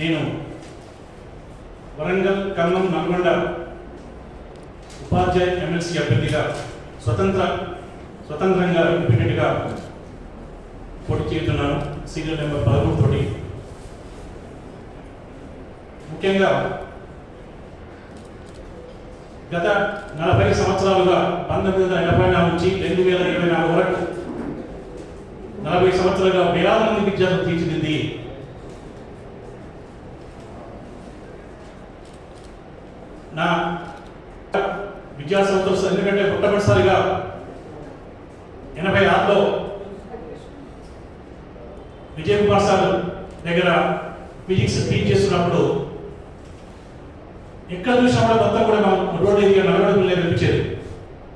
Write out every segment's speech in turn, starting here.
నేను వరంగల్ ఖమ్మం నల్గొండ ఉపాధ్యాయ ఎమ్మెల్సీ అభ్యర్థిగా స్వతంత్ర స్వతంత్రంగా ఇండిపెండెంట్గా పోటీ చేస్తున్నాను. సీరియల్ నెంబర్ పదమూడు తోటి. ముఖ్యంగా గత నలభై సంవత్సరాలుగా పంతొమ్మిది వందల ఎనభై నాలుగు నుంచి రెండు వేల ఇరవై నాలుగు వరకు నలభై సంవత్సరాలుగా వేలాది మంది విద్యార్థులు తీర్చిదిద్ది నా విద్యా సంస్థలు ఎందుకంటే మొట్టమొదటిసారిగా ఎనభై ఆరులో విజయ్ కుమార్ సార్ దగ్గర ఫిజిక్స్ టీచ్ చేస్తున్నప్పుడు ఎక్కడ చూసినా కూడా మొత్తం కూడా మనం రోడ్ ఏరియా నడవడం లేదు అనిపించేది.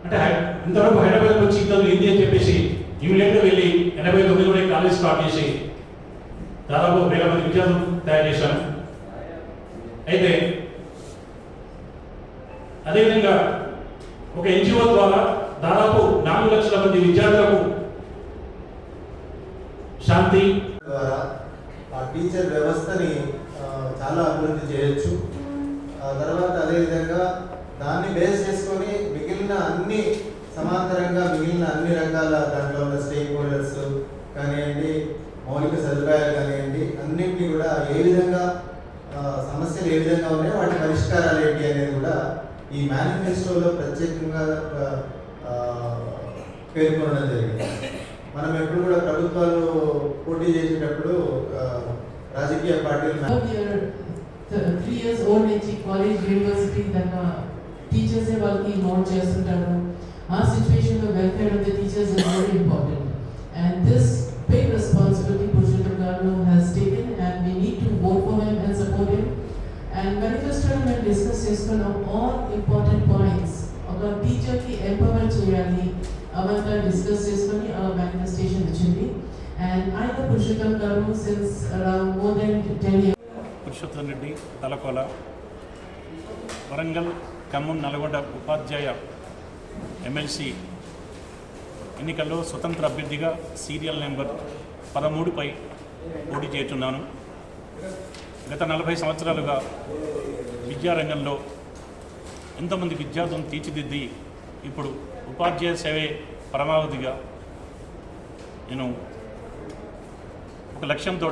అంటే ఇంతవరకు హైదరాబాద్ వచ్చి ఇంత ఏంది అని చెప్పేసి ఇమీడియట్గా వెళ్ళి ఎనభై తొమ్మిది కూడా కాలేజ్ స్టార్ట్ చేసి దాదాపు వేల మంది విద్యార్థులు తయారు చేశాను అయితే అదేవిధంగా ఒక ఎన్జిఓ ద్వారా దాదాపు నాలుగు లక్షల మంది విద్యార్థులకు శాంతి. ద్వారా ఆ టీచర్ వ్యవస్థని చాలా అభివృద్ధి చేయొచ్చు. ఆ తర్వాత అదేవిధంగా దాన్ని బేస్ చేసుకొని మిగిలిన అన్ని సమాంతరంగా మిగిలిన అన్ని రకాల దాంట్లో ఉన్న స్టేక్ హోల్డర్స్ కానివ్వండి మౌలిక సదుపాయాలు కానివ్వండి అన్నింటినీ కూడా ఏ విధంగా సమస్యలు ఏ విధంగా ఉన్నాయో వాటి పరిష్కారాలు ఏంటి అనేది కూడా ఈ మేనిఫెస్టోలో ప్రత్యేకంగా పేర్కొనడం జరిగింది. మనం ఎప్పుడు కూడా ప్రభుత్వాలు పోటీ చేసేటప్పుడు రాజకీయ పార్టీలు త్రీ ఇయర్స్ ఓల్డ్ నుంచి కాలేజ్ యూనివర్సిటీ దాకా టీచర్సే వాళ్ళకి మౌంట్ చేస్తుంటారు. ఆ సిచ్యువేషన్లో చేసుకున్న ఆల్ ఇంపార్టెంట్ పాయింట్స్ ఒక టీచర్కి ఎంపవర్ చేయాలి. అవంతా డిస్కస్ చేసుకొని ఆ మేనిఫెస్టేషన్ వచ్చింది. అండ్ ఆయన పురుషోత్తం గారు since around more than ten year Purushottam Reddy తలకోల Warangal Khammam Nalgonda ఉపాధ్యాయ ఎమ్మెల్సీ ఎన్నికల్లో స్వతంత్ర అభ్యర్థిగా సీరియల్ నెంబర్ పదమూడుపై పోటీ చేస్తున్నాను. గత నలభై సంవత్సరాలుగా విద్యారంగంలో ఎంతమంది విద్యార్థులను తీర్చిదిద్ది ఇప్పుడు ఉపాధ్యాయ సేవే పరమావధిగా నేను ఒక లక్ష్యంతో